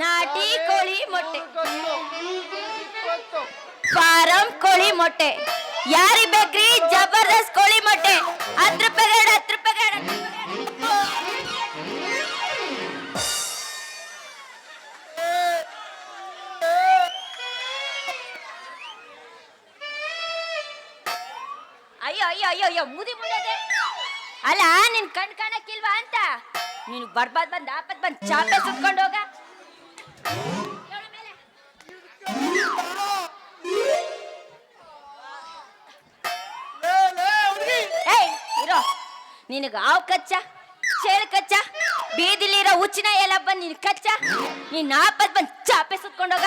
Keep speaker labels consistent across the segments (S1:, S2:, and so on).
S1: ನಾಟಿ ಕೋಳಿ ಮೊಟ್ಟೆ. ಫಾರಂ ಕೋಳಿ ಮೊಟ್ಟೆ. ಯಾರಿಗ್ ಬೇಕ್ರಿ? ಜಬರ್ದಸ್ತ್ ಕೋಳಿ ಮೊಟ್ಟೆ. ಹತ್ತು ರೂಪಾಯಿ ಎರಡು ಹತ್ತು ರೂಪಾಯಿ ಎರಡು ಅಯ್ಯೋ ಅಯ್ಯೋ ಅಯ್ಯೋ ಅಯ್ಯೋ ಮುದಿ ಮುಂದೆ ಅಲ್ಲ ನಿನ್ ಕಣ್ ಕಾಣಕ್ಕಿಲ್ವಾ ಅಂತ? ನೀನು ಬರ್ಬಾದ್ ಬಂದ್ ಆಪತ್ ಬಂದ್ ಚಾಪೆ ಸುತ್ಕೊಂಡು ಹೋಗ. ನಿನಗ ಆವ್ ಕಚ್ಚ ಚೇಳು ಕಚ್ಚ, ಬೀದಿಲಿರೋ ಉಚ್ಚಿನ ಎಲ್ಲ ಬಂದ್ ನಿನ್ ಕಚ್ಚ, ನೀನ್ ಆಪತ್ ಬಂದ್ ಚಾಪೆ ಸುತ್ಕೊಂಡೋಗ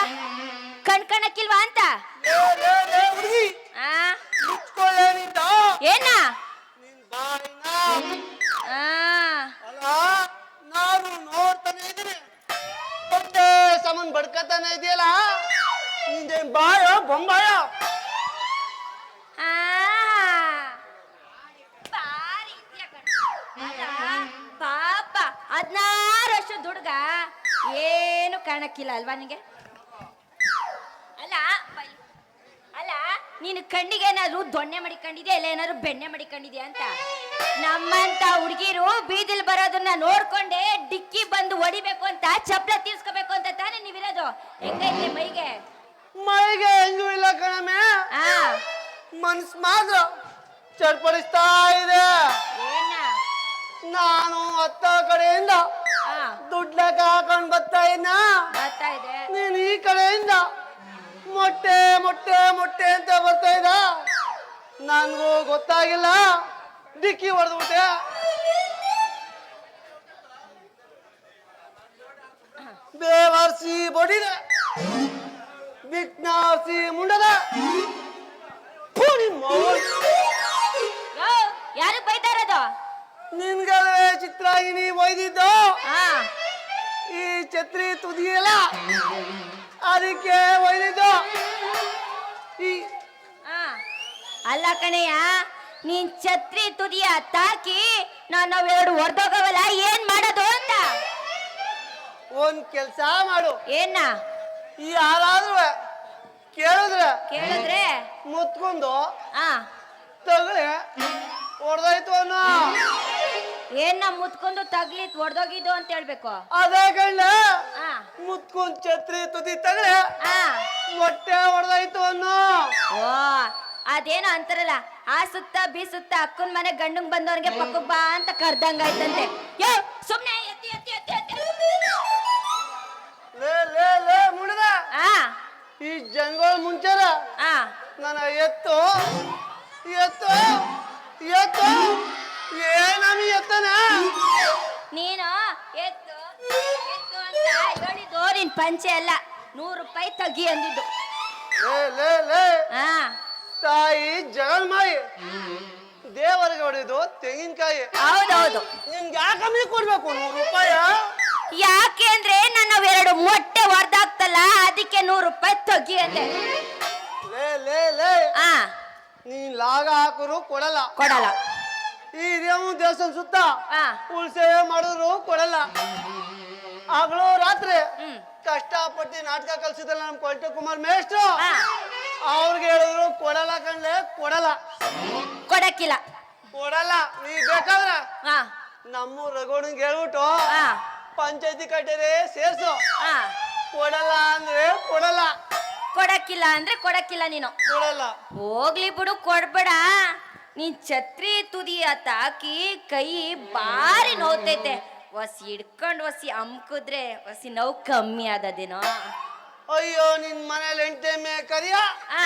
S1: ಕಣ್ ಕಣಕ್ಕಿಲ್ವಾ ಅಂತ? ಕಾಣಕ್ಕಿಲ್ಲ ಅಲ್ವಾ ನಿಂಗೆ? ಅಲ್ಲ ಅಲ್ಲ ನೀನು ಕಣ್ಣಿಗೆ ಏನಾದ್ರು ದೊಣ್ಣೆ ಮಡಿಕೊಂಡಿದ್ಯಾ ಇಲ್ಲ ಏನಾದ್ರು ಬೆಣ್ಣೆ ಮಡಿಕೊಂಡಿದ್ಯಾ ಅಂತ? ನಮ್ಮಂತ ಹುಡುಗಿರು ಬೀದಿಲ್ ಬರೋದನ್ನ ನೋಡ್ಕೊಂಡೆ ಡಿಕ್ಕಿ ಬಂದು ಹೊಡಿಬೇಕು ಅಂತ ಚಪ್ಪಲ ತೀರ್ಸ್ಕೋಬೇಕು ಅಂತ ತಾನೇ ನೀವಿರೋದು. ಹೆಂಗೈತೆ ಮೈಗೆ?
S2: ಮೈಗೆ ಹೆಂಗೂ ಇಲ್ಲ ಕಣಮೆ
S1: ಆ.
S2: ಮನ್ಸ್ ಮಾತ್ರ ಚರ್ಪಡಿಸ್ತಾ ಇದೆ. ನಾನು ಹತ್ತ ಕಡೆಯಿಂದ ದುಡ್ಡ ಹಾಕೊಂಡ್ ಬರ್ತಾ ಇದ್ನ.
S1: ಬರ್ತಾ ಇದೆ.
S2: ನೀನ್ ಈ ಕಡೆಯಿಂದ ಮೊಟ್ಟೆ ಮೊಟ್ಟೆ ಮೊಟ್ಟೆ ಅಂತ ಬರ್ತಾ ಇದ್ದ. ನನ್ಗೂ ಗೊತ್ತಾಗಿಲ್ಲ. ಡಿಕ್ಕಿ ಹೊಡೆದ್ಬಿಟ್ಟೆ. ಬೇವರ್ಸಿ ಬಡಿದೆ. ಬಿಕ್ನಾಸಿ ಮುಂಡದ.
S1: ಯಾರು ಬೈತಾ ಇರೋದು?
S2: ನಿನ್ಗಲೇ ಚಿತ್ರಾಗಿನಿ ಒಯ್ದಿದ್ದು? ಈ ಛತ್ರಿ ತುದಿಯಲ್ಲ ಅದಕ್ಕೆ ಒಯ್ದಿದ್ದು? ಈ.
S1: ಅಲ್ಲ ಕಣಯ್ಯ ನೀನ್ ಛತ್ರಿ ತುದಿಯ ತಾಕಿ ನಾನು ಎರಡು ಹೊರದೋಗವಲ್ಲ ಏನ್ ಮಾಡೋದು ಅಂತ?
S2: ಒಂದ್ ಕೆಲ್ಸ ಮಾಡು.
S1: ಏನ?
S2: ಯಾರಾದ್ರೂ ಕೇಳಿದ್ರೆ
S1: ಕೇಳಿದ್ರೆ?
S2: ಮುತ್ಕೊಂಡು ತಗಳೆ ಹೊಡೆದಾಯ್ತು ಅನ್ನೋ.
S1: ಏನ ಮುತ್ಕೊಂಡು ತಗ್ಲಿ ಒಡ್ದೋಗಿದ್ದು ಅಂತ ಹೇಳ್ಬೇಕು.
S2: ಅದೇ ಕಣ್ಣ
S1: ಆ
S2: ಮುತ್ಕೊಂಡ್ ಛತ್ರಿ ತುದಿ ತಗಳೆ
S1: ಆ
S2: ಮೊಟ್ಟೆ ಒಡ್ದೋಯ್ತು ಅನ್ನೋ.
S1: ಓ ಅದೇನೋ ಅಂತಾರಲ್ಲ ಆ ಸುತ್ತ ಬಿ ಸುತ್ತ ಅಕ್ಕನ ಮನೆ ಗಂಡಂಗ್ ಬಂದವನಿಗೆ ಪಕ್ಕಪ್ಪ ಬಾ ಅಂತ ಕರ್ದಂಗಾಯ್ತಂತೆ ಯೋ ಸುಮ್ನೆ ಎತ್ತಿ ಎತ್ತಿ ಎತ್ತಿ ಎತ್ತಿ.
S2: ಲೇ ಲೇ ಲೇ ಮುಡಿದ
S1: ಆ
S2: ಈ ಜಂಗೋಳ ಮುಂಚರ
S1: ಆ
S2: ನನ್ನ ಎತ್ತು ಎತ್ತು ಎತ್ತು. ಏನಮ್ಮಿ ಎತ್ತನ?
S1: ನೀನು ಎತ್ತು ಎತ್ತು ಅಂತ ಹೇಳಿದ್ದು ನಿನ್ ಪಂಚೆ ಅಲ್ಲ. ನೂರು ರೂಪಾಯಿ ತಗಿ ಅಂದಿದ್ದು.
S2: ಲೇ ಲೇ ಲೇ. ತಾಯಿ ಜಗನ್ಮಾಯಿ ದೇವರಿಗೆ ಹೊಡೆದು ತೆಂಗಿನಕಾಯಿ.
S1: ಹೌದೌದು.
S2: ನಿಮ್ಗೆ ಯಾಕಮ್ಮಿ ಕೊಡ್ಬೇಕು? ನೂರು ರೂಪಾಯ?
S1: ಯಾಕೆ ಅಂದ್ರೆ ನನ್ನ ಎರಡು ಮೊಟ್ಟೆ ಹೊರ್ದಾಗ್ತಲ್ಲ ಅದಕ್ಕೆ ನೂರು ರೂಪಾಯಿ ತಗಿ ಅಂದೆ.
S2: ಲೇ ಲೇ ಲೇ.
S1: ಆ
S2: ನೀನ್ ಲಾಗ ಹಾಕರು ಕೊಡಲ್ಲ.
S1: ಕೊಡಲ್ಲ.
S2: ಈ ದೇವ ದೇವಸ್ಥಾನ ಸುತ್ತ ಉಳ್ಸೇವೆ ಮಾಡಿದ್ರು ಕೊಡಲ್ಲ. ಹಗಲು ರಾತ್ರಿ ಕಷ್ಟಪಟ್ಟು ನಾಟಕ ಕಲ್ಸಿದ್ರಲ್ಲ ನಮ್ ಕೊಲ್ಟ ಕುಮಾರ್ ಮೇಷ್ಟ್ರು. ಅವ್ರಿಗೆ ಹೇಳಿದ್ರು ಕೊಡಲ್ಲ ಕಣ್ಲೆ ಕೊಡಲ್ಲ.
S1: ಕೊಡಕ್ಕಿಲ್ಲ.
S2: ಕೊಡಲ್ಲ. ನೀ ಬೇಕಾದ್ರ ನಮ್ಮ ರಗೋಡನ್ ಹೇಳ್ಬಿಟ್ಟು ಪಂಚಾಯತಿ ಕಟ್ಟೆರೆ ಸೇರ್ಸು. ಕೊಡಲ್ಲ ಅಂದ್ರೆ ಕೊಡಲ್ಲ.
S1: ಕೊಡಕ್ಕಿಲ್ಲ ಅಂದ್ರೆ ಕೊಡಕ್ಕಿಲ್ಲ ನೀನು.
S2: ಕೊಡಲ್ಲ.
S1: ಹೋಗ್ಲಿ ಬಿಡು ಕೊಡ್ಬೇಡ. ನೀನ್ ಛತ್ರಿ ತುದಿಯ ತಾಕಿ ಕೈ ಬಾರಿ ನೋತೈತೆ. ಒಸಿ ಹಿಡ್ಕೊಂಡು ಒಸಿ ಅಮ್ಕುದ್ರೆ ಒಸಿ ನೋವು ಕಮ್ಮಿ ಆದದೇನೋ.
S2: ಅಯ್ಯೋ ನಿನ್ ಮನೇಲಿ ಎಂಟೆ ಮೇ ಕರಿಯ?
S1: ಆ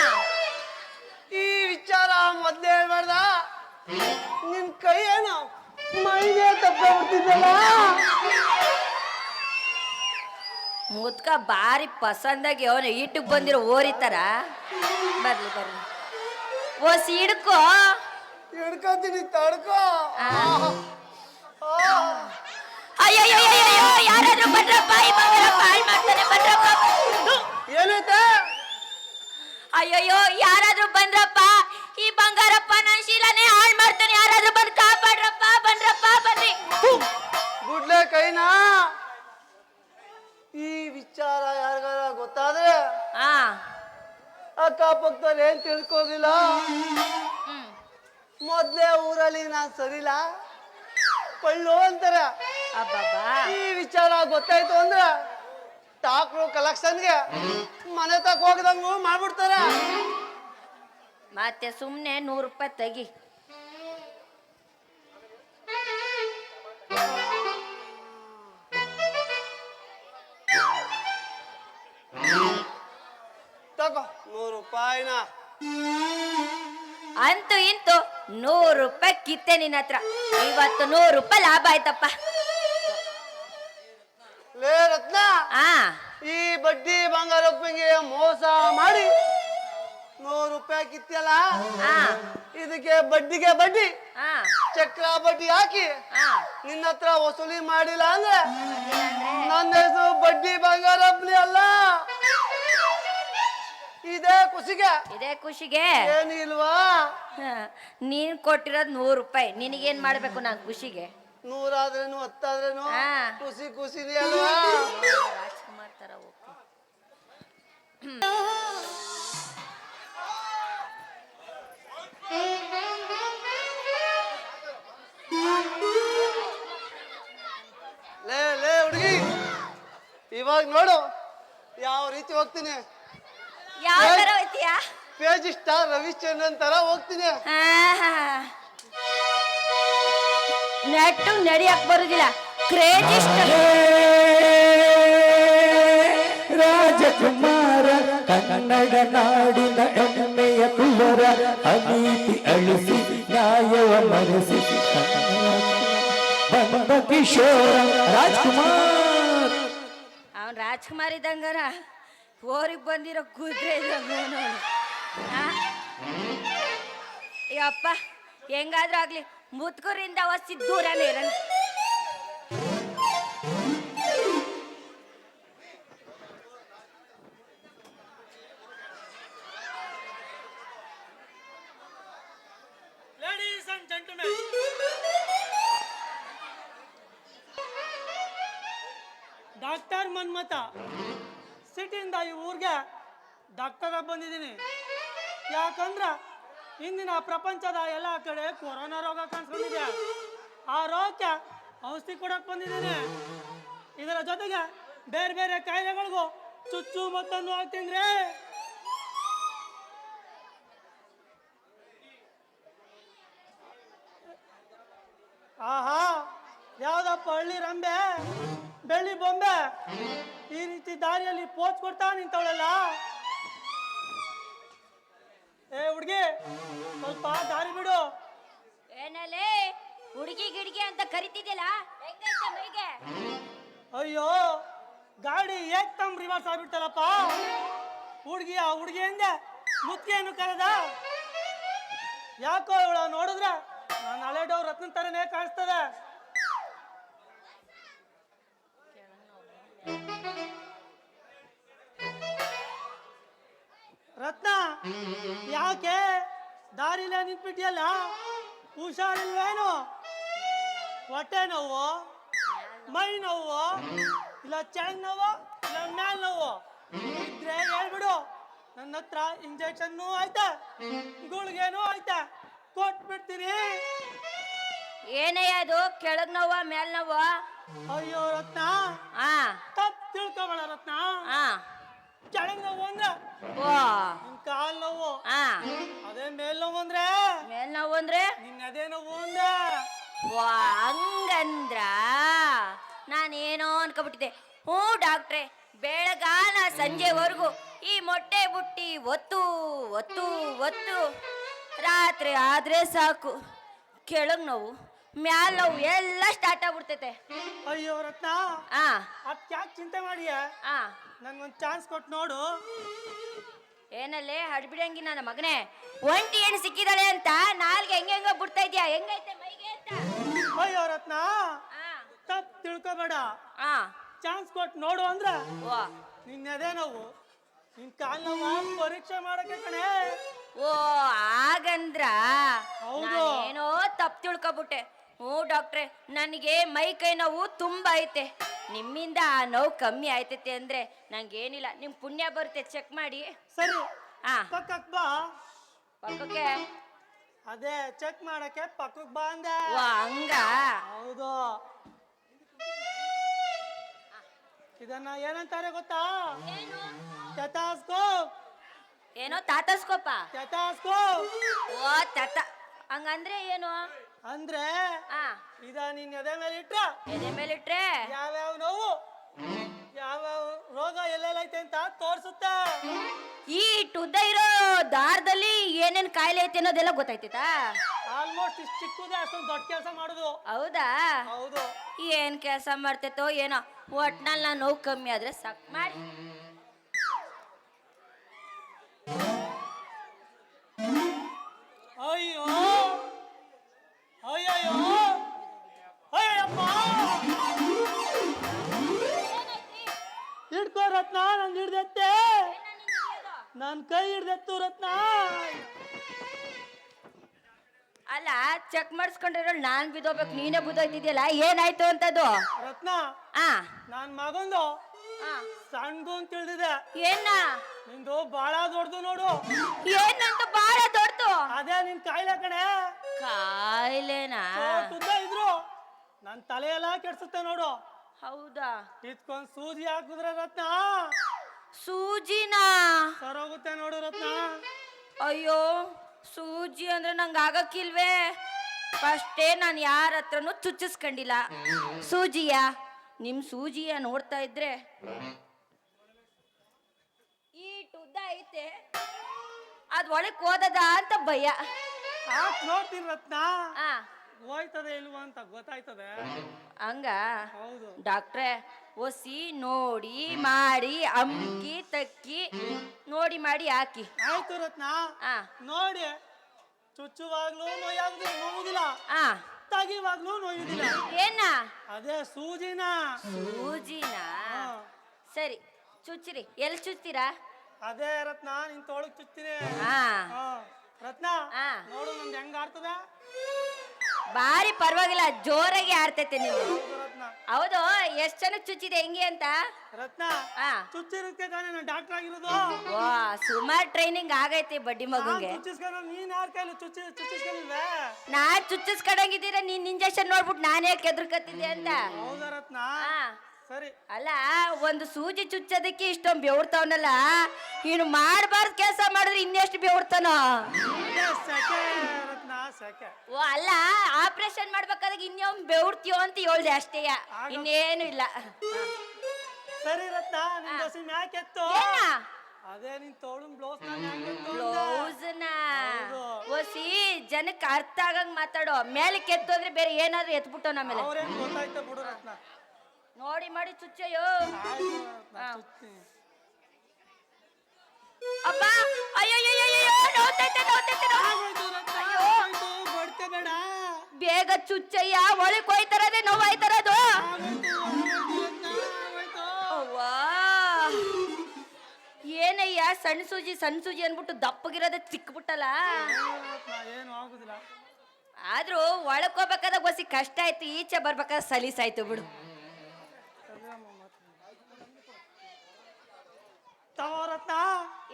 S2: ಈ ವಿಚಾರ ಮೊದ್ಲೇ ಹೇಳ್ಬಾರ್ದ? ನಿನ್ ಕೈ ಏನೋ ಮೈಗೆ ತಪ್ಪಿದ್ದಲ್ಲ
S1: ಮುದ್ಕ ಬಾರಿ ಪಸಂದಾಗಿ ಅವನು ಈಟಿಗೆ ಬಂದಿರೋ ಓರಿತಾರ ಬರ್ಲಿ ಬರ್ಲಿ. ಒಸಿ ಹಿಡ್ಕೋ.
S2: ಹಿಡ್ಕೊತೀನಿ ತಡ್ಕೋ.
S1: ಅಯ್ಯೋ ಯಾರಾದ್ರೂ ಬಂದ್ರಪ್ಪ ಈ ಬಂಗಾರಪ್ಪ ಆಯ್ ಮಾಡ್ತಾನೆ ಬಂದ್ರಪ್ಪ
S2: ಏನೈತೆ?
S1: ಅಯ್ಯಯ್ಯೋ ಯಾರಾದ್ರೂ ಬಂದ್ರಪ್ಪ ಈ ಬಂಗಾರಪ್ಪ ನನ್ನ ಶೀಲನೆ ಹಾಳ್ ಮಾಡ್ತಾನೆ ಯಾರಾದ್ರೂ ಬಂದ್ ಕಾಪಾಡ್ರಪ್ಪ ಬಂದ್ರಪ್ಪ ಬನ್ನಿ.
S2: ಬುಡ್ಲೆ ಕೈನಾ? ಈ ವಿಚಾರ ಯಾರಿಗಾರ ಗೊತ್ತಾದ್ರೆ ಹಾ ಅಕ್ಕಪಕ್ಕದಲ್ಲಿ ಏನು ತಿಳ್ಕೋದಿಲ್ಲ ಮೊದ್ಲೇ ಊರಲ್ಲಿ ನಾನ್ ಸರಿಲ್ಲ. ಪಳ್ಳು ಅಂತಾರ.
S1: ಅಬ್ಬಬ್ಬಾ.
S2: ಈ ವಿಚಾರ ಗೊತ್ತಾಯ್ತು ಅಂದ್ರ ಟಾಕ್ರು ಕಲೆಕ್ಷನ್ಗೆ ಮನೆ ತಕ ಹೋಗ್ದಂಗು ಮಾಡ್ಬಿಡ್ತಾರ.
S1: ಮತ್ತೆ ಸುಮ್ಮನೆ ನೂರು ರೂಪಾಯಿ ತೆಗಿ.
S2: ತಗೋ ನೂರು ರೂಪಾಯಿನ.
S1: ಅಂತೂ ಇಂತು ನೂರು ರೂಪಾಯಿ ಕಿತ್ತೆ ನಿನ್ನ ಹತ್ರ. ಇವತ್ತು ನೂರು ರೂಪಾಯಿ ಲಾಭ ಆಯ್ತಪ್ಪ.
S2: ಲೇ ರತ್ನ
S1: ಆ.
S2: ಈ ಬಡ್ಡಿ ಬಂಗಾರಪ್ಪಂಗೆ ಮೋಸ ಮಾಡಿ ನೂರು ರೂಪಾಯಿ ಕಿತ್ತಲ್ಲ
S1: ಆ.
S2: ಇದಕ್ಕೆ ಬಡ್ಡಿಗೆ ಬಡ್ಡಿ
S1: ಆ.
S2: ಚಕ್ರ ಬಡ್ಡಿ ಹಾಕಿ
S1: ಆ.
S2: ನಿನ್ನ ಹತ್ರ ವಸೂಲಿ ಮಾಡಿಲ್ಲ ಅಂದ್ರೆ ನನ್ನ ಹೆಸರು ಬಡ್ಡಿ ಬಂಗಾರಪ್ಪನಿ ಅಲ್ಲ? ಇದೇ ಖುಷಿಗೆ.
S1: ಇದೇ ಖುಷಿಗೆ.
S2: ಏನು ಇಲ್ವಾ
S1: ಹ, ನೀನ್ ಕೊಟ್ಟಿರೋದ್ ನೂರು ರೂಪಾಯಿ. ನಿನಗೇನ್ ಮಾಡ್ಬೇಕು ನಾನು ಖುಷಿಗೆ?
S2: ನೂರಾದ್ರೇನು ಹತ್ತಾದ್ರೇನು?
S1: ಹಾ.
S2: ಖುಷಿ ಖುಷಿನೇ ಅಲ್ವಾ
S1: ರಾಜ್ಕುಮಾರ್ ತರ ಹೋಗ್ತೀನಿ
S2: ಲೇ ಲೇ ಹುಡುಗಿ. ಇವಾಗ ನೋಡು ಯಾವ ರೀತಿ ಹೋಗ್ತೀನಿ.
S1: ಯಾವ ತರ ಹೋಯ್ತೀಯಾ?
S2: ಪೇಜ್ ಸ್ಟಾರ್ ರವಿಚಂದ್ರನ್ ತರ ಹೋಗ್ತೀನಿ.
S1: ನೆಟ್ಟು ನಡಿಯಕ್ ಬರುದಿಲ್ಲ. ಕ್ರೇಜಿಸ್ಟ್
S3: ರಾಜಕುಮಾರ ಕನ್ನಡ ನಾಡಿನ ಹೆಮ್ಮೆಯ ಕುವರ ಅನೀತಿ ಅಳಿಸಿ ನ್ಯಾಯವ ಮರೆಸಿ ಬಂದ ಕಿಶೋರ ರಾಜ್ಕುಮಾರ್.
S1: ಅವನ್ ರಾಜ್ಕುಮಾರ್ ಇದ್ದಂಗನ? ಓರಿಗೆ ಬಂದಿರೋ ಕುದುರೆ ಅಯ್ಯಪ್ಪ ಹೆಂಗಾದ್ರೂ ಆಗ್ಲಿ ಮುತ್ಕೂರಿಂದ ವಸಿ ದೂರನೇ
S4: gentlemen, ಡಾಕ್ಟರ್ ಮನ್ಮತ ಸಿಟಿಯಿಂದ ಈ ಊರಿಗೆ ಡಾಕ್ಟರ್ ಬಂದಿದ್ದೀನಿ. ಯಾಕಂದ್ರೆ ಇಂದಿನ ಪ್ರಪಂಚದ ಎಲ್ಲ ಕಡೆ ಕೊರೋನಾ ರೋಗ ಕಾಣಿಸ್ಕೊಂಡಿದೆ. ಆ ರೋಗಕ್ಕೆ ಔಷಧಿ ಕೊಡಕ್ಕೆ ಬಂದಿದ್ದೀನಿ. ಇದರ ಜೊತೆಗೆ ಬೇರೆ ಬೇರೆ ಕಾಯಿಲೆಗಳಿಗೂ ಚುಚ್ಚು ಮತ್ತನ್ನು ಹಾಕ್ತೀನಿ ರೀ. ಆಹಾ, ಯಾವ್ದಪ್ಪ ಹಳ್ಳಿ ರಂಬೆ, ಬೆಳ್ಳಿ ಬೊಂಬೆ? ಈ ರೀತಿ ದಾರಿಯಲ್ಲಿ ಪೋಚ್ ಕೊಡ್ತಾ ನಿಂತವಳಲ್ಲ? ಏ ಹುಡುಗಿ ಸ್ವಲ್ಪ ದಾರಿ ಬಿಡು.
S1: ಏನಲ್ಲೇ ಹುಡುಗಿ ಗಿಡ್ಗಿ ಅಂತ ಕರಿತಿದ್ಯಲ್ಲ? ಹೆಂಗೈತೆ ಮೈಗೆ?
S4: ಅಯ್ಯೋ ಗಾಡಿ ಏಕ್ ತಮ್ ರಿವರ್ಸ್ ಆಗ್ಬಿಡ್ತಲ್ಲಪ್ಪ. ಹುಡುಗಿ ಆ ಹುಡುಗಿ ಅಂದೆ ಮುತ್ತಿಗೆಯನ್ನು ಕರೆದ. ಯಾಕೋ ಇವಳ ನೋಡಿದ್ರೆ ನಾನು ಹಳೆ ಡವ್ ರತ್ನ ತರನೇ ಕಾಣಿಸ್ತದೆ. ಯಾಕೆ? ದಾರಿಲೇ ನಿಂತ್ಬಿಟ್ಟಿಯಲ್ಲ? ಹುಷಾರಿಲ್ವೇನು? ಹೊಟ್ಟೆ ನೋವು? ಮೈ ನೋವು? ಇಲ್ಲ ಚೆಂಗ್ ನೋವು? ಇಲ್ಲ ಮ್ಯಾಲ್ ನೋವು? ಇದ್ರೆ ಹೇಳ್ಬಿಡು. ನನ್ನ ಹತ್ರ ಇಂಜೆಕ್ಷನ್ನು ಆಯ್ತಾ ಗುಳ್ಗೇನು ಆಯ್ತಾ ಕೊಟ್ಬಿಡ್ತೀನಿ.
S1: ಏನಯ್ಯ ಅದು? ಕೆಳಗ್ ನೋವ ಮೇಲ್ ನೋವ?
S4: ಅಯ್ಯೋ ರತ್ನ. ತಪ್ಪು ತಿಳ್ಕೊಬೇಡ ರತ್ನ. ಕೆಳಗ್ ನೋವು ಅಂದ್ರೆ
S1: ಓ
S4: ನಿನ್ ಕಾಲ್ ನೋವು
S1: ಆ.
S4: ಅದೇ ಮೇಲ್ ನೋವು ಅಂದ್ರೆ?
S1: ಮೇಲ್ ನೋವು ಅಂದ್ರೆ
S4: ಅದೇ ನೋವು ಅಂದ್ರೆ?
S1: ವಾ ಹಂಗಂದ್ರ ನಾನೇನೋ ಅನ್ಕೊಬಿಟ್ಟಿದ್ದೆ. ಹ್ಞೂ ಡಾಕ್ಟ್ರೆ ಬೆಳಗಾನ ಸಂಜೆವರೆಗೂ ಈ ಮೊಟ್ಟೆ ಬುಟ್ಟಿ ಒತ್ತು ಒತ್ತು ಒತ್ತು. ರಾತ್ರಿ ಆದ್ರೆ ಸಾಕು. ಕೆಳಗ್ ನೋವು ಮ್ಯಾಲ್ ಎಲ್ಲ ಸ್ಟಾರ್ಟ್ ಆಗ್ಬಿಡ್ತೈತೆ.
S4: ಅಯ್ಯೋ ರತ್ನ
S1: ಆ.
S4: ಅದ್ ಯಾಕೆ ಚಿಂತೆ ಮಾಡಿಯ?
S1: ಆ.
S4: ನಂಗೊಂದು ಚಾನ್ಸ್ ಕೊಟ್ಟು ನೋಡು.
S1: ಏನಲ್ಲೇ ಹಡ್ಬಿಡಂಗಿ ನನ್ನ ಮಗನೇ. ಒಂಟಿ ಏನು ಸಿಕ್ಕಿದಾಳೆ ಅಂತ ನಾಲ್ಗೆ ಹೆಂಗೆಂಗ ಬಿಡ್ತಾ ಇದ್ಯಾ ಹೆಂಗೈತೆ ಮೈಗೆ ಅಂತ.
S4: ಅಯ್ಯೋ ರತ್ನ
S1: ಆ.
S4: ತಪ್ಪು ತಿಳ್ಕೊಬೇಡ.
S1: ಆ.
S4: ಚಾನ್ಸ್ ಕೊಟ್ಟು ನೋಡು ಅಂದ್ರ.
S1: ಓ.
S4: ನಿನ್ನ ಅದೇ ನೋವು. ನಿನ್ ಕಾಲ್ ನೋವು ಪರೀಕ್ಷೆ ಮಾಡಕ್ಕೆ ಕಣೆ.
S1: ಓ ಹಾಗಂದ್ರ
S4: ಹೌದು.
S1: ಏನೋ ತಪ್ಪು ತಿಳ್ಕೊಬಿಟ್ಟೆ. ಹ್ಞೂ ಡಾಕ್ಟ್ರೆ ನನಗೆ ಮೈ ಕೈ ನೋವು ತುಂಬ ಐತೆ. ನಿಮ್ಮಿಂದ ಆ ನೋವು ಕಮ್ಮಿ ಆಯ್ತೈತೆ ಅಂದ್ರೆ ನಂಗೇನಿಲ್ಲ. ನಿಮ್ ಪುಣ್ಯ ಬರುತ್ತೆ ಚೆಕ್ ಮಾಡಿ.
S4: ಸರಿ.
S1: ಆ.
S4: ಪಕ್ಕಕ್ ಬಾ.
S1: ಪಕ್ಕಕ್ಕೆ?
S4: ಅದೇ ಚೆಕ್ ಮಾಡಕ್ಕೆ ಪಕ್ಕಕ್ಕೆ ಬಾ ಅಂದೆ.
S1: ಓ ಹಂಗ?
S4: ಹೌದು. ಇದನ್ನ ಏನಂತಾರೆ ಗೊತ್ತಾ? ಟೆಟಾಸ್ಕೋಪ್
S1: ಏನೋ ತಾತಸ್ಕೋಪ?
S4: ಟೆಟಾಸ್ಕೋಪ್
S1: ಓ ತತ ಹಂಗಂದ್ರೆ ಏನು?
S4: ಅಂದ್ರೆ
S1: ಆ.
S4: ಇದ ನಿನ್ ಎದೆ ಮೇಲೆ ಇಟ್ರ?
S1: ಎದೆ ಇಟ್ಟರೆ
S4: ಯಾವ್ಯಾವ ನೋವು? ಯಾವ್ಯಾವ ರೋಗ ಎಲ್ಲೆಲ್ಲೈತೆ ಅಂತ ತೋರ್ಸುತ್ತೆ?
S1: ಈ ಉದ್ದ ಇರೋ ದಾರದಲ್ಲಿ ಏನೇನ್ ಕಾಯಿಲೆ ಐತೆ ಅನ್ನೋದೆಲ್ಲ ಗೊತ್ತೈತಿ
S4: ಆಲ್ಮೋಸ್ಟ್ ಇಷ್ಟು ಚಿಕ್ಕದೇ ಅಷ್ಟೊಂದು ದೊಡ್ಡ ಕೆಲಸ ಮಾಡುದು.
S1: ಹೌದಾ?
S4: ಹೌದು.
S1: ಏನ್ ಕೆಲಸ ಮಾಡ್ತೈತೋ ಏನೋ. ಒಟ್ನಲ್ಲಿ ನಾನು ನೋವು ಕಮ್ಮಿ ಆದ್ರೆ ಸಾಕು ಮಾಡಿ.
S4: ಹಿಡ್ಕೋ ರತ್ನ ನಂಗೆ ಹಿಡ್ದೆತ್ತೆ ನನ್ ಕೈ ಹಿಡ್ದೆತ್ತು ರತ್ನ.
S1: ಅಲ್ಲ ಚೆಕ್ ಮಾಡಿಸ್ಕೊಂಡಿರೋ ನಾನ್ ಬಿದ್ದೋಗ್ಬೇಕು ನೀನೇ ಬಿದ್ದೋಯ್ತಿದ್ಯಲ್ಲ ಏನಾಯ್ತು ಅಂತದು
S4: ರತ್ನ
S1: ಆ.
S4: ನಾನ್ ಮಗಂದು. ಸಣ್ಣದು ಅಂತ ತಿಳಿದಿದೆ.
S1: ಏನ?
S4: ನಿಂದು ಬಾಳ ದೊಡ್ಡದು ನೋಡು.
S1: ಏನಂತ ಬಾಳ ದೊಡ್ಡದು?
S4: ಅದೇ ನಿನ್ ಕಾಯಿಲೆ ಕಣೆ.
S1: ಕಾಯಿಲೆನಾ?
S4: ಉದ್ದ ಇದ್ರು. ನನ್ ತಲೆಯೆಲ್ಲ ಕೆಡ್ಸುತ್ತೆ ನೋಡು.
S1: ಹೌದಾ?
S4: ಇತ್ಕೊಂಡ್ ಸೂಜಿ ಹಾಕಿದ್ರೆ ರತ್ನ.
S1: ಸೂಜಿನಾ?
S4: ಸರೋಗುತ್ತೆ ನೋಡು ರತ್ನ.
S1: ಅಯ್ಯೋ ಸೂಜಿ ಅಂದ್ರೆ ನಂಗೆ ಆಗಕ್ಕಿಲ್ವೇ? ಫಸ್ಟೇ ನಾನು ಯಾರ ಹತ್ರನೂ ಚುಚ್ಚಿಸ್ಕೊಂಡಿಲ್ಲ. ಸೂಜಿಯ ನಿಮ್ ಸೂಜಿಯ ನೋಡ್ತಾ ಇದ್ರೆ. ಈ ಟುದ್ದ ಐತೆ. ಅದ್ ಒಳಕ್ ಹೋದದ ಅಂತ ಭಯ.
S4: ಹಾಕ್ ನೋಡ್ತೀನಿ ರತ್ನ.
S1: ಆ.
S4: ಹೋಯ್ತದೆ ಇಲ್ವಾ ಅಂತ ಗೊತ್ತಾಯ್ತದೆ.
S1: ಹಂಗ?
S4: ಹೌದು.
S1: ಡಾಕ್ಟ್ರೆ ಒಸಿ ನೋಡಿ ಮಾಡಿ ಅಮ್ಕಿ ತಕ್ಕಿ ನೋಡಿ ಮಾಡಿ ಹಾಕಿ.
S4: ಆಯ್ತು ರತ್ನ.
S1: ಆ.
S4: ನೋಡಿ ಚುಚ್ಚುವಾಗ್ಲೂ ನೋಯಾಗ್ಲೂ ನೋವುದಿಲ್ಲ.
S1: ಆ.
S4: ತೆಗಿವಾಗ್ಲೂ ನೋಯುದಿಲ್ಲ.
S1: ಏನ?
S4: ಅದೇ ಸೂಜಿನ.
S1: ಸೂಜಿನಾ? ಸರಿ ಚುಚ್ಚಿರಿ. ಎಲ್ಲಿ ಚುಚ್ತೀರಾ?
S4: ಅದೇ ರತ್ನ ನಿನ್ ತೋಳಕ್ ಚುಚ್ತೀನಿ.
S1: ಹಾ
S4: ಹಾ. ರತ್ನ
S1: ಆ.
S4: ನೋಡು ನಂದು ಹೆಂಗ್ ಆಡ್ತದ.
S1: ಬಾರಿ ಪರವಾಗಿಲ್ಲ ಜೋರಾಗಿ ಆರ್ತೈತೆ ನೀವು
S4: ಹೌದು ರತ್ನ.
S1: ಹೌದು ಎಷ್ಟ್ ಜನ ಚುಚ್ಚಿದೆ ಹೆಂಗೆ ಅಂತ?
S4: ರತ್ನ
S1: ಆ.
S4: ಚುಚ್ಚಿರುತ್ತೆ ತಾನೇ ನಾನು ಡಾಕ್ಟರ್ ಆಗಿರೋದು.
S1: ವಾ ಸುಮಾರು ಟ್ರೈನಿಂಗ್ ಆಗೈತಿ ಬಡ್ಡಿ ಮಗುಗೆ.
S4: ಚುಚ್ಚಿಸ್ಕೊಂಡು ನೀನ್ ಯಾರ ಕೈಲಿ ಚುಚ್ಚಿ ಚುಚ್ಚಿಸ್ಕೊಂಡಿಲ್ವೇ
S1: ನಾ ಚುಚ್ಚಿಸ್ಕಡಂಗಿದ್ದೀರ ನೀನ್ ಇಂಜೆಕ್ಷನ್ ನೋಡ್ಬಿಟ್ಟು ನಾನೇ ಕೆದ್ರಕತ್ತಿದ್ದೆ ಅಂತ.
S4: ಹೌದಾ ರತ್ನ.
S1: ಆ.
S4: ಸರಿ.
S1: ಅಲ್ಲ ಒಂದು ಸೂಜಿ ಚುಚ್ಚೋದಕ್ಕೆ ಇಷ್ಟೊಂದು ಬೆವರ್ತಾವನಲ್ಲ ಇನ್ನು ಮಾಡಬಾರ್ದು ಕೆಲಸ ಮಾಡಿದ್ರೆ ಇನ್ನೆಷ್ಟು ಬೆವರ್ತಾನೋ. ಓ ಅಲ್ಲ ಆಪರೇಷನ್ ಮಾಡ್ಬೇಕಾದಾಗ ಇನ್ನೊಮ್ಮೆ ಬೆವರ್ತೀಯೋ ಅಂತ ಹೇಳ್ದೆ ಅಷ್ಟೇಯ ಇನ್ನೇನು ಇಲ್ಲ.
S4: ಸರಿ ರತ್ನ ನಿನ್ ದೋಸೆ ಮ್ಯಾಕ್ ಎತ್ತು?
S1: ಏನ?
S4: ಅದೇ ನಿನ್ ತೋಳು ಬ್ಲೌಸ್
S1: ಬ್ಲೌಸ್ನ? ಓಸಿ ಜನಕ್ಕೆ ಅರ್ಥ ಆಗಂಗ್ ಮಾತಾಡೋ. ಮೇಲೆ ಕೆತ್ತೋದ್ರೆ ಬೇರೆ ಏನಾದ್ರೂ ಎತ್ಬಿಟ್ಟೋ ನಮ್ಮ
S4: ಅವ್ರೇನ್ ಗೊತ್ತಾಯ್ತು ಬಿಡು ರತ್ನ.
S1: ನೋಡಿ ಮಾಡಿ ಚುಚ್ಚಯ್ಯೋ. ಅಪ್ಪ ಅಯ್ಯೋ. ಬೇಗ ಚುಚ್ಚಯ್ಯ ಒಳಗ್ ಹೋಯ್ತಾರದೆ ನೋವಾಯ್ತಾರದು ಏನಯ್ಯ ಸಣ್ಣ ಸೂಜಿ ಸಣ್ಣ ಸೂಜಿ ಅನ್ಬಿಟ್ಟು ದಪ್ಪಗಿರೋದ ಚಿಕ್ಕಬಿಟ್ಟಲ್ಲ
S4: ಏನು ಆಗುದಿಲ್ಲ.
S1: ಆದ್ರೂ ಒಳಕ್ ಹೋಗ್ಬೇಕಾದಾಗ ಒಸಿ ಕಷ್ಟ ಆಯ್ತು ಈಚೆ ಬರ್ಬೇಕಾದ್ರೆ ಸಲೀಸಾಯ್ತು ಬಿಡು.
S4: ತಗೋ ರತ್ನ.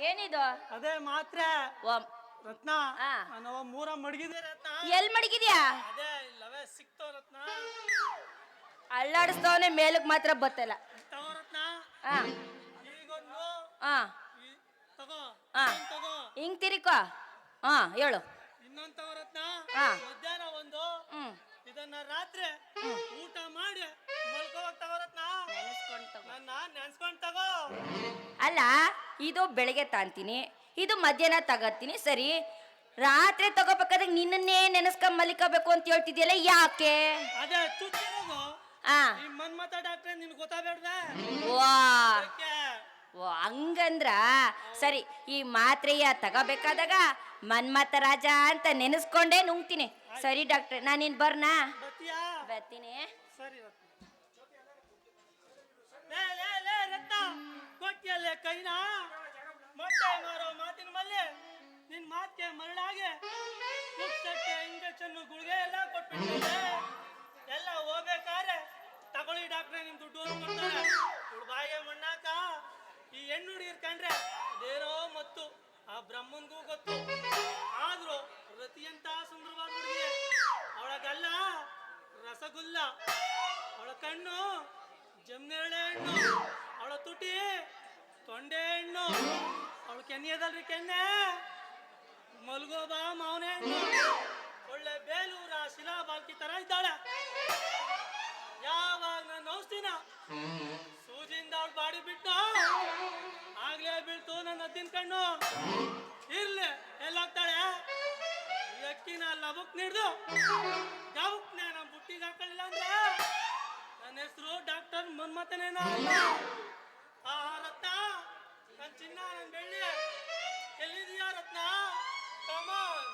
S1: ಏನಿದು?
S4: ಅದೇ ಮಾತ್ರೆ.
S1: ಓ
S4: ರತ್ನ.
S1: ಆ.
S4: ಮೂರ ಮಡಗಿದೆ ರತ್ನ.
S1: ಎಲ್ ಮಡಗಿದ್ಯಾ?
S4: ಅದೇ ಇಲ್ಲವೇ ಸಿಕ್ತೋ ರತ್ನ.
S1: ಅಳ್ಳಾಡಿಸ್ತವನೆ ಮೇಲಕ್ ಮಾತ್ರ ಬತ್ತಲ್ಲ.
S4: ತಗೋ ರತ್ನ.
S1: ಆ.
S4: ಈಗೊಂದು.
S1: ಆ.
S4: ಈ- ತಗೋ.
S1: ಆ.
S4: ಇನ್ನೊಂದ್ ತಗೋ.
S1: ಹಿಂಗ್ ತಿರಿಕೋ. ಹ ಹೇಳು.
S4: ಇನ್ನೊಂದ್ ತಗೋ ರತ್ನ.
S1: ಆ.
S4: ಮಧ್ಯಾಹ್ನ ಒಂದು.
S1: ಹ್ಮ್.
S4: ಇದನ್ನ ರಾತ್ರಿ ಊಟ ಮಾಡಿ ಮಲ್ಕೋವಾಗ ತಗೋ. ನನ್ನ ನೆನ್ಸ್ಕೊಂಡ್ ತಗೋ.
S1: ಅಲ್ಲ ಇದು ಬೆಳಗ್ಗೆ ತಾಂತೀನಿ ಇದು ಮಧ್ಯಾಹ್ನ ತಗತ್ತೀನಿ ಸರಿ? ರಾತ್ರಿ ತಗೋಬೇಕಾದ್ರೆ ನಿನ್ನನ್ನೇ ನೆನೆಸ್ಕೊಂಡ್ ಮಲಿಕೋಬೇಕು ಅಂತ ಹೇಳ್ತಿದ್ಯಲ್ಲ ಯಾಕೆ?
S4: ಅದೇ ಚುಚ್ಚಿರೋದು
S1: ಆ.
S4: ಈ ಮನ್ಮತ ಡಾಕ್ಟ್ರೆ ನಿನ್ ಗೊತ್ತಾಗ್ಬೇಡ್ದೆ.
S1: ವಾ.
S4: ಅದಕ್ಕೆ
S1: ಓ ಹಂಗಂದ್ರ ಸರಿ ಈ ಮಾತ್ರೆಯ ತಗೋಬೇಕಾದಾಗ ಮನ್ಮತ ರಾಜ ಅಂತ ನೆನೆಸ್ಕೊಂಡೇ ನುಂಗ್ತೀನಿ. ಸರಿ ಡಾಕ್ಟ್ರೆ ನಾನಿನ್ ಬರ್ನಾ?
S4: ಬತ್ತೀಯಾ
S1: ಬರ್ತೀನಿ.
S4: ಸರಿ ರತ್ನ ಲೇ ಲೇ ಲೇ ರತ್ನ ಕೊಟ್ಟಿಯಲ್ಲೇ ಕೈನಾ? ಮತ್ತೆ ಮಾರೋ ಮಾತಿನ ಮಲ್ಲೆ. ನಿನ್ ಮಾತಿಗೆ ಮರಳಾಗೆ ಮುಚ್ಚಕ್ಕೆ ಇಂಜೆಕ್ಷನ್ ಗುಳಿಗೆ ಎಲ್ಲ ಕೊಟ್ಬಿಟ್ಟಿದೆ. ಎಲ್ಲ ಹೋಗ್ಬೇಕಾದ್ರೆ ತಗೊಳ್ಳಿ ಡಾಕ್ಟ್ರೆ ನಿಮ್ ದುಡ್ಡು ಕೊಡ್ತಾರೆ. ಬಾಯಿಗೆ ಮಣ್ಣಾಕ ಈ ಹೆಣ್ಣು ಹುಡುಗಿರ್ ಕಂಡ್ರೆ ಅದೇನೋ ಮತ್ತು. ಆ ಬ್ರಹ್ಮನ್ಗೂ ಗೊತ್ತು. ಆದ್ರೂ ರತಿಯಂತ ಸುಂದರವಾದ ಹುಡುಗಿ ರಸಗುಲ್ಲ. ಅವಳ ಕಣ್ಣು ಜಮ್ನೇಳೆ ಹಣ್ಣು. ಅವಳ ತುಟಿ ತೊಂಡೆ ಹಣ್ಣು. ಅವಳ ಕೆನ್ನೆದಲ್ರಿ ಕೆನ್ನೆ. ಮಲ್ಗೋಬಾ ಮಾವನೆ. ಹಣ್ಣು ಒಳ್ಳೆ ಬೇಲೂರ ಶಿಲಾಬಾಲ್ಕಿ ತರ ಇದ್ದಾಳೆ. ಲಬಕ್ ನೀಡ್ದು? ಗಬಕ್ನೆ ನಮ್ಮ ಬುಟ್ಟಿಗೆ ಹಾಕಲಿಲ್ಲ ಅಂದ್ರೆ? ನನ್ನ ಹೆಸರು ಡಾಕ್ಟರ್ ಮನ್ಮತನೇನ ಆ ರತ್ನ ನನ್ನ ಚಿನ್ನ ನನ್ನ ಬೆಳ್ಳಿ. ಎಲ್ಲಿದೆಯಾ ರತ್ನ? ಕಮಾನ್.